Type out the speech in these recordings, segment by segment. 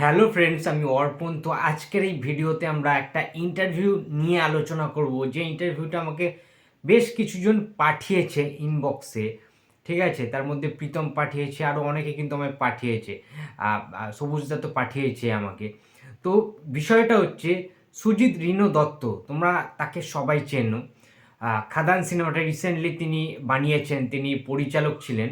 Hello friends আমি অর্পণ। তো আজকের এই ভিডিওতে আমরা একটা ইন্টারভিউ নিয়ে আলোচনা করব। যে ইন্টারভিউটা আমাকে বেশ কিছুজন পাঠিয়েছে ইনবক্সে ঠিক আছে? তার মধ্যে প্রীতম পাঠিয়েছে আরও অনেকে কিন্তু আমায় পাঠিয়েছে। সবুজদা তো পাঠিয়েছে আমাকে। তো বিষয়টা হচ্ছে, সুজিত রিনো দত্ত, তোমরা তাকে সবাই চেনো। খাদান সিনেমাটা রিসেন্টলি তিনি বানিয়েছেন, তিনি পরিচালক ছিলেন।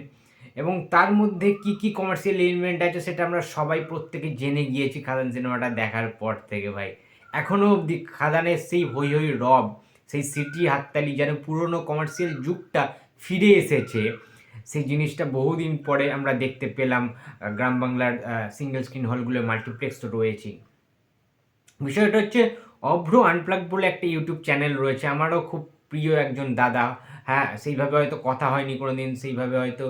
এবং তার মধ্যে কি কি কমার্শিয়াল এলিমেন্ট আছে সেটা আমরা সবাই প্রত্যেকে জেনে গিয়েছি খাদান সিনেমাটা দেখার পর থেকে ভাই। এখনও অবধি খাদানের সেই হই হই রব, সেই সিটি হাততালি যেন পুরনো কমার্শিয়াল যুগটা ফিরে এসেছে, সেই জিনিসটা বহুদিন পরে আমরা দেখতে পেলাম গ্রাম বাংলার সিঙ্গেল স্ক্রিন হলগুলো মাল্টিপ্লেক্স তো রয়েছেই। বিষয়টা হচ্ছে অভ্র আনপ্লাগ বলে একটা ইউটিউব চ্যানেল রয়েছে, আমারও খুব প্রিয় একজন দাদা হ্যাঁ সেইভাবে হয়তো কথা হয়নি কোনো দিন সেইভাবে হয়তো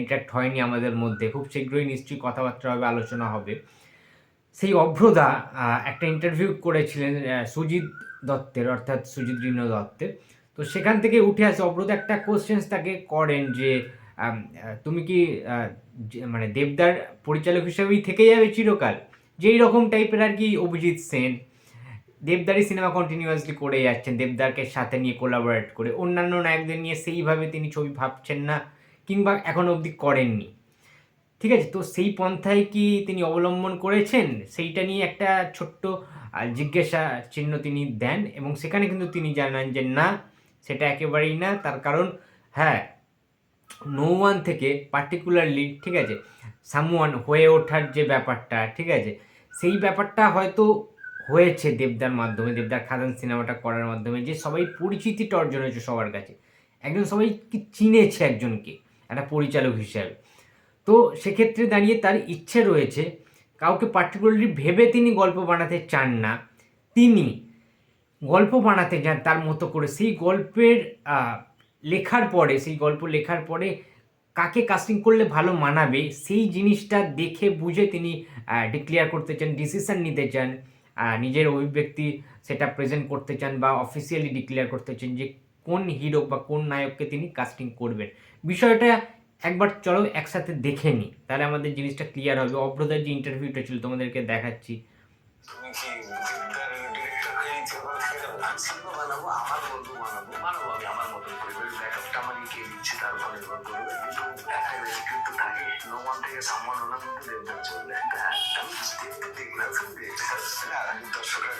ইন্টারাক্ট হয়নি আমাদের মধ্যে। খুব শীঘ্রই নিশ্চয়ই কথাবার্তা হবে, আলোচনা হবে। সেই অভ্রদা একটা ইন্টারভিউ করেছিলেন সুজিত দত্তের, অর্থাৎ সুজিত রিনো দত্তের। তো সেখান থেকে উঠে আসে, অভ্রদা একটা কোশ্চেন্স তাকে করেন যে তুমি কি মানে দেবদার পরিচালক হিসেবেই থেকে যাবে চিরকাল? যেই রকম টাইপের আর কি অভিজিৎ সেন। দেবদারই সিনেমা কন্টিনিউয়াসলি করে যাচ্ছেন, দেবদারকে সাথে নিয়ে কোলাবোরেট করে। অন্যান্য নায়কদের নিয়ে সেইভাবে তিনি ছবি ভাবছেন না। কিংবা এখন অবধি করেননি। ঠিক আছে? তো সেই পন্থায় কি তিনি অবলম্বন করেছেন? সেইটা নিয়ে একটা ছোট্ট জিজ্ঞাসা চিহ্ন তিনি দেন এবং সেখানে কিন্তু তিনি জানান যে, না, সেটা একেবারেই না। তার কারণ হ্যাঁ নো ওয়ান থেকে পার্টিকুলারলি ঠিক আছে সামওয়ান হয়ে ওঠার যে ব্যাপারটা, ঠিক আছে, সেই ব্যাপারটা হয়তো হয়েছে দেবদার মাধ্যমে, দেবদার খাদান সিনেমাটা করার মাধ্যমে, যে সবাই পরিচিতিটা অর্জন হয়েছে সবার কাছে। একজন সবাই কি চিনেছে একজনকে? একটা পরিচালক হিসাবে। তো সেক্ষেত্রে দাঁড়িয়ে তার ইচ্ছে রয়েছে, কাউকে পার্টিকুলারলি ভেবে তিনি গল্প বানাতে চান না, তিনি গল্প বানাতে যান তার মতো করে। সেই গল্পের লেখার পরে, সেই গল্প লেখার পরে কাকে কাস্টিং করলে ভালো মানাবে, সেই জিনিসটা দেখে বুঝে তিনি ডিক্লেয়ার করতে চান ডিসিশন নিতে চান নিজের অভিব্যক্তি সেটা প্রেজেন্ট করতে চান বা অফিসিয়ালি ডিক্লেয়ার করতে চান যে কোন হিরো বা কোন নায়ককে তিনি কাস্টিং করবেন। বিষয়টা একবার চলো একসাথে দেখে নিই, তাহলে আমাদের জিনিসটা ক্লিয়ার হবে। অব্রদার যে ইন্টারভিউটা ছিল, তোমাদেরকে দেখাচ্ছি। আমার আমার মতো আমাকে কে দিচ্ছে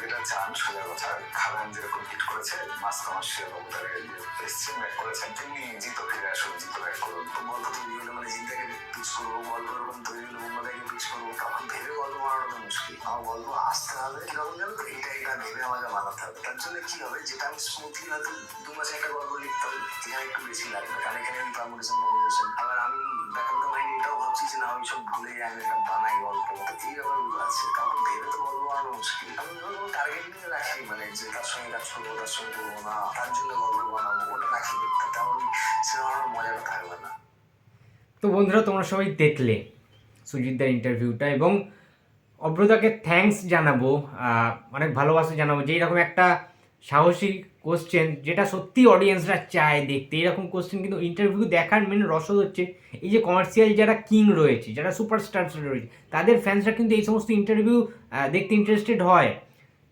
যেটা চান সোজা কথা খাদান যেরকম করেছে মাস কমার্শিয়াল অবতারে এসছেন ব্যাক করেছেন তেমনি জিত ফিরে আসুন জিত ব্যাক করুন তো গল্প তৈরি মানে জিন্দাকে পিচ গল্প এরকম তৈরি হলে বোম্বাদাকে পিচ করব, তখন ভেবে গল্প বানানো মুশকিল। আমার গল্প আসতে হবে। কীরকম যাবে তো? এটা এটা আমাকে বানাতে হবে। তার জন্য কি হবে? যেটা আমি স্মুথলি হয়তো দু মাসে একটা গল্প লিখতে হবে এখানে একটু বেশি লাগবে। কারণ এখানে আমি ভাবছি না আমি সব ভুলে আমি একটা বানাই গল্প। ব্যাপারগুলো আছে কারণ ভেবে তো মুশকিল। আমি টার্গেট নিয়ে রাখি মানে যে তার সঙ্গে কাজ করব তার সঙ্গে করব না, তার জন্য গল্প বানাবো, ওটা রাখি। তাতে সিনেমার মজাটা থাকবে না। তো বন্ধুরা, তোমরা সবাই দেখলে সুজিতদার ইন্টারভিউটা এবং অব্রতাকে থ্যাঙ্কস জানাব অনেক ভালোবাসা জানাব, যে এরকম একটা সাহসী কোশ্চেন যেটা সত্যি অডিয়েন্সরা চায় দেখতে। এরকম কোশ্চেন কিন্তু ইন্টারভিউ দেখার মেন রসদ হচ্ছে এই যে কমার্শিয়াল যারা কিং রয়েছে, যারা সুপারস্টার রয়েছে, তাদের ফ্যান্সরা কিন্তু এই সমস্ত ইন্টারভিউ দেখতে ইন্টারেস্টেড হয়।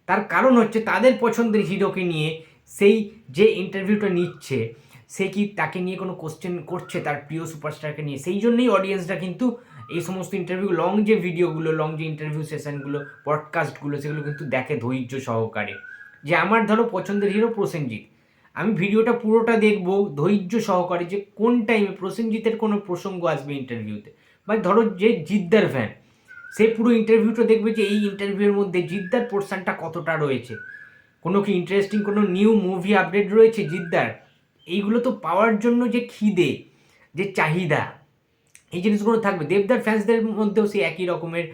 তার কারণ হচ্ছে তাদের পছন্দের হিরোকে নিয়ে সেই যে ইন্টারভিউটা নিচ্ছে, সে কি তাকে নিয়ে কোনো কোশ্চেন করছে তার প্রিয় সুপারস্টারকে নিয়ে? সেই জন্যই অডিয়েন্সরা কিন্তু এই সমস্ত ইন্টারভিউ লং যে ভিডিওগুলো লং যে ইন্টারভিউ সেশনগুলো পডকাস্টগুলো সেগুলো কিন্তু দেখে ধৈর্য সহকারে। যে আমার ধরো পছন্দের হিরো প্রসেনজিৎ। আমি ভিডিওটা পুরোটা দেখব ধৈর্য সহকারে যে কোন টাইমে প্রসেনজিতের কোনো প্রসঙ্গ আসবে ইন্টারভিউতে বা ধরো যে জিদ্দার ফ্যান সে পুরো ইন্টারভিউটা দেখবে যে এই ইন্টারভিউর মধ্যে জিদ্দার পোর্শনটা কতটা রয়েছে। কোনো কি ইন্টারেস্টিং কোনো নিউ মুভি আপডেট রয়েছে জিদ্দার? এইগুলো তো পাওয়ার জন্য যে খিদে, যে চাহিদা, এই জিনিসগুলো থাকবে। দেবদার ফ্যান্সদের মধ্যেও সেই একই রকমের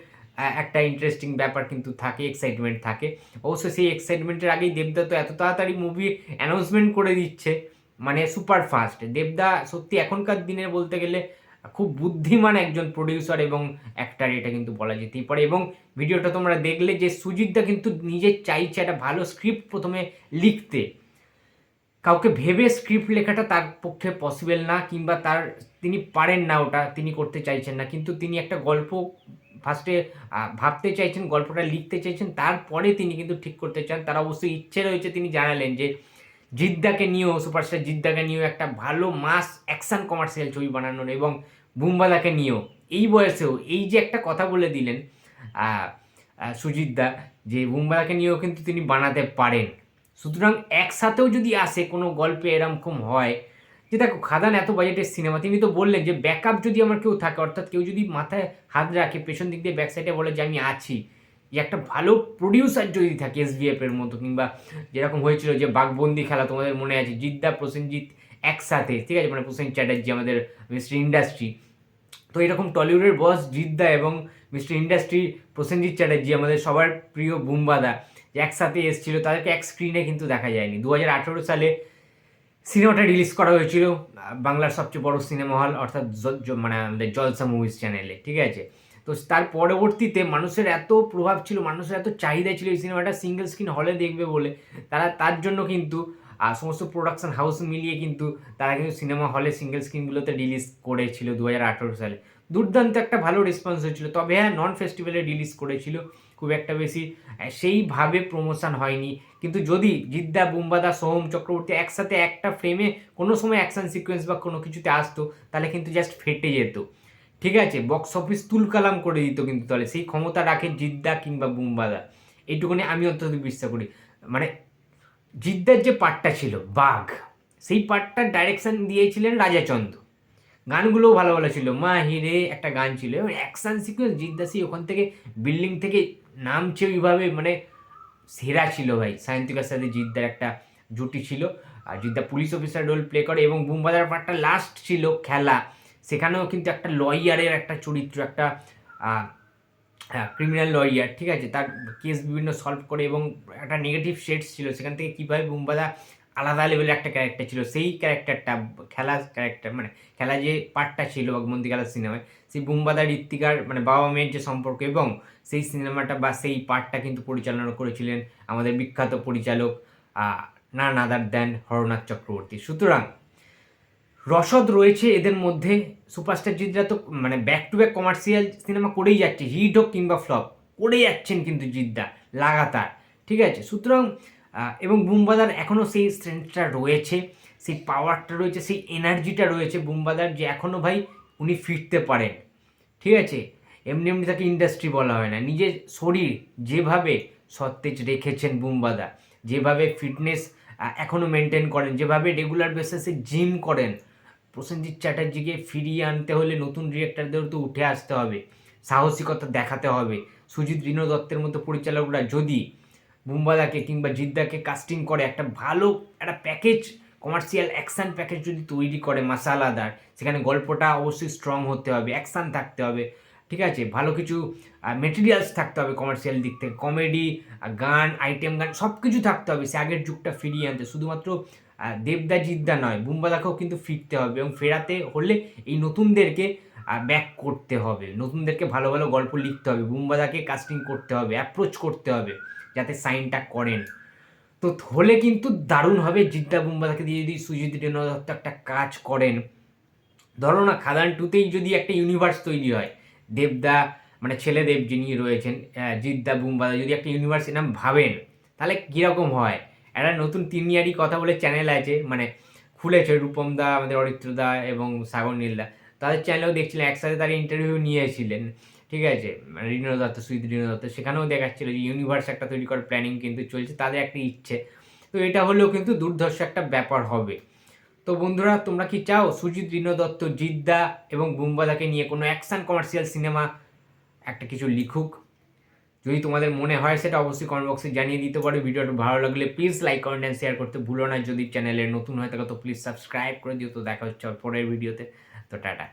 একটা ইন্টারেস্টিং ব্যাপার কিন্তু থাকে এক্সাইটমেন্ট থাকে। অবশ্য সেই এক্সাইটমেন্টের আগেই দেবদা তো এত তাড়াতাড়ি মুভি অ্যানাউন্সমেন্ট করে দিচ্ছে মানে সুপার ফাস্ট দেবদা সত্যি এখনকার দিনে বলতে গেলে খুব বুদ্ধিমান একজন প্রডিউসার এবং অ্যাক্টার এটা কিন্তু বলা যেতেই পারে। এবং ভিডিওটা তোমরা দেখলে যে সুজিতদা কিন্তু নিজে চাইছে একটা ভালো স্ক্রিপ্ট প্রথমে লিখতে। কাউকে ভেবে স্ক্রিপ্ট লেখাটা তার পক্ষে পসিবল না, কিংবা তার, তিনি পারেন না ওটা, তিনি করতে চাইছেন না। কিন্তু তিনি একটা গল্প ফার্স্টে ভাবতে চাইছেন গল্পটা লিখতে চাইছেন তারপরে তিনি কিন্তু ঠিক করতে চান। তার অবশ্যই ইচ্ছে রয়েছে তিনি জানালেন যে জিদ্দাকে নিয়েও সুপারস্টার জিদ্দাকে নিয়েও একটা ভালো মাস অ্যাকশন কমার্শিয়াল ছবি বানানোর এবং বুম্বাদাকে নিয়েও। এই বয়সেও এই যে একটা কথা বলে দিলেন আহ, আহ, সুজিত দা যে বুম্বাদাকে নিয়েও কিন্তু তিনি বানাতে পারেন। সুতরাং একসাথেও যদি আসে কোনো গল্পে এরকম হয় যে দেখো খাদান এত বাজেটের সিনেমা, তিনি তো বললেন যে ব্যাকআপ যদি আমার কেউ থাকে, অর্থাৎ কেউ যদি মাথায় হাত রাখে, পেছন দিক দিয়ে ব্যাক সাইডে বলে যে আমি আছি, যে একটা ভালো প্রডিউসার যদি থাকে এসবিএফ এর মতো, কিংবা যেরকম হয়েছিল যে বাঘবন্দি খেলা তোমাদের মনে আছে, জিদ্দা, প্রসেনজিৎ একসাথে, ঠিক আছে? মানে প্রসেন চ্যাটার্জি আমাদের মিস্টার ইন্ডাস্ট্রি তো এরকম টলিউডের বস জিদ্দা এবং মিস্টার ইন্ডাস্ট্রি প্রসেনজিৎ চ্যাটার্জি আমাদের সবার প্রিয় বুম্বাদা যে একসাথে এসেছিল, তাদেরকে এক স্ক্রিনে কিন্তু দেখা যায়নি। দু হাজার আঠেরো সালে সিনেমাটা রিলিজ করা হয়েছিল, বাংলার সবচেয়ে বড় সিনেমা হল, অর্থাৎ মানে আমাদের জলসা মুভিজ চ্যানেলে, ঠিক আছে? তো তার পরবর্তীতে মানুষের এত প্রভাব ছিল, মানুষের এত চাহিদা ছিল এই সিনেমাটা সিঙ্গেল স্ক্রিন হলে দেখবে বলে, তারা তার জন্য কিন্তু আর সমস্ত প্রোডাকশন হাউস মিলিয়ে কিন্তু তারা কিন্তু সিনেমা হলে সিঙ্গেল স্ক্রিনগুলোতে রিলিজ করেছিল দু হাজার আঠেরো সালে। দুর্দান্ত একটা ভালো রেসপন্স হয়েছিল। তবে হ্যাঁ নন ফেস্টিভ্যালে রিলিজ করেছিল। খুব একটা বেশি সেইভাবে প্রমোশন হয়নি। কিন্তু যদি জিদ্দা, বুম্বাদা, সোহম চক্রবর্তী একসাথে একটা ফ্রেমে কোনো সময় অ্যাকশন সিকোয়েন্স বা কোনো কিছুতে আসতো, তাহলে কিন্তু জাস্ট ফেটে যেত। ঠিক আছে? বক্স অফিস তুলকালাম করে দিত কিন্তু তাহলে। সেই ক্ষমতা রাখে জিদ্দা কিংবা বুম্বাদা। এইটুকুনি আমি অন্তত বিশ্বাস করি। মানে জিদ্দার যে পার্টটা ছিল, বাঘ, সেই পার্টটার ডাইরেকশন দিয়েছিলেন রাজাচন্দ্র গানগুলোও ভালো ভালো ছিল। মা হিরে একটা গান ছিল। এবং অ্যাকশন সিকোয়েন্স জিদ্দাসি ওখান থেকে বিল্ডিং থেকে নামছে ওইভাবে মানে সেরা ছিল ভাই। সায়ন্তিকার সাথে জিদ্দার একটা জুটি ছিল। আর জিদ্দা পুলিশ অফিসার রোল প্লে করে এবং বুম্বাদার পার্টটা লাস্ট ছিল খেলা। সেখানেও কিন্তু একটা লয়ারের একটা চরিত্র, একটা ক্রিমিনাল লয়ার ঠিক আছে? তার কেস বিভিন্ন সলভ করে এবং একটা নেগেটিভ শেডস ছিল। সেখান থেকে কীভাবে বুম্বাদা আলাদা লেভেলের একটা ক্যারেক্টার ছিল। সেই ক্যারেক্টারটা খেলা ক্যারেক্টার মানে খেলা যে পার্টটা ছিল বাগমন্দি খেলার সিনেমায় সেই বুম্বাদা, ঋত্বিকার মানে বাবা মেয়ের যে সম্পর্ক এবং সেই সিনেমাটা বা সেই পার্টটা কিন্তু পরিচালনা করেছিলেন আমাদের বিখ্যাত পরিচালক না নাদার দেন হরনাথ চক্রবর্তী। সুতরাং রসদ রয়েছে এদের মধ্যে। সুপারস্টার জিতরা তো মানে back to back commercial cinema করেই যাচ্ছে, হিট হোক কিংবা ফ্লপ করে যাচ্ছেন কিন্তু জিদ্দা লাগাতার। ঠিক আছে? সুতরাং এবং বুমবাদার এখনও সেই স্ট্রেংথটা রয়েছে, সেই পাওয়ারটা রয়েছে, সেই এনার্জিটা রয়েছে বুমবাদার যে এখনও ভাই উনি ফিরতে পারেন। ঠিক আছে? এমনি এমনি তাকে ইন্ডাস্ট্রি বলা হয় না। নিজের শরীর যেভাবে সতেজ রেখেছেন বুমবাদা, যেভাবে ফিটনেস এখনও মেনটেন করেন, যেভাবে রেগুলার বেসিসে জিম করেন, প্রসেনজিৎ চ্যাটার্জিকে ফিরিয়ে আনতে হলে নতুন ডিরেক্টরদের তো উঠে আসতে হবে, সাহসিকতা দেখাতে হবে। সুজিত রিনো দত্তের মতো পরিচালকরা যদি বুম্বাদাকে কিংবা জিদ্দাকে কাস্টিং করে একটা ভালো, একটা প্যাকেজ কমার্শিয়াল অ্যাকশান প্যাকেজ যদি তৈরি করে মাসালাদার, সেখানে গল্পটা অবশ্যই স্ট্রং হতে হবে অ্যাকশান থাকতে হবে, ঠিক আছে? ভালো কিছু মেটেরিয়ালস থাকতে হবে কমার্শিয়াল দিক থেকে কমেডি গান আইটেম গান সব কিছু থাকতে হবে, সে আগের যুগটা ফিরিয়ে আনতে, শুধুমাত্র দেবদা জিদ্দা নয় বুম্বাদাকেও কিন্তু ফিরতে হবে এবং ফেরাতে হলে এই নতুনদেরকে ব্যাক করতে হবে, নতুনদেরকে ভালো ভালো গল্প লিখতে হবে বুম্বাদাকে কাস্টিং করতে হবে অ্যাপ্রোচ করতে হবে। যাতে সাইনটা করেন। তো হলে কিন্তু দারুণ হবে জিদ্দা বুম্বাদাকে দিয়ে যদি সুজিত রেনো দত্ত একটা কাজ করেন। ধরো না, খাদান টুতেই যদি একটা ইউনিভার্স তৈরি হয়, দেবদা মানে ছেলেদেব যিনি রয়েছেন জিদ্দা বুম্বাদা যদি একটা ইউনিভার্স এরকম ভাবেন, তাহলে কীরকম হয়? একটা নতুন তিনিয়ারি কথা বলে চ্যানেল আছে মানে খুলেছে রূপম দা, আমাদের অরিত্র দা এবং সাগর নীলদা তাদের চ্যানেলেও দেখছিলেন একসাথে তারা ইন্টারভিউ নিয়েছিলেন। ঠিক আছে, রিনো দত্ত সুইত রিনো দত্ত, সেখানেও দেখাচ্ছিল যে ইউনিভার্স একটা তৈরি করার প্ল্যানিং কিন্তু চলছে, তাদের একটা ইচ্ছে। তো এটা হলেও কিন্তু দুর্ধর্ষ একটা ব্যাপার হবে। তো বন্ধুরা, তোমরা কি চাও সুজিত, রিনো দত্ত, জিদ্দা এবং বুম্বাদাকে নিয়ে কোনো অ্যাকশন কমার্শিয়াল সিনেমা একটা কিছু লিখুক? যদি তোমাদের মনে হয় সেটা অবশ্যই কমেন্ট বক্সে জানিয়ে দিতে পারো। ভিডিওটা ভালো লাগলে please like comment and share করতে ভুলো না। যদি চ্যানেলে নতুন হয়ে থাকো তো প্লিজ সাবস্ক্রাইব করে দিও। তো দেখা হচ্ছে পরের ভিডিওতে তো টাটা।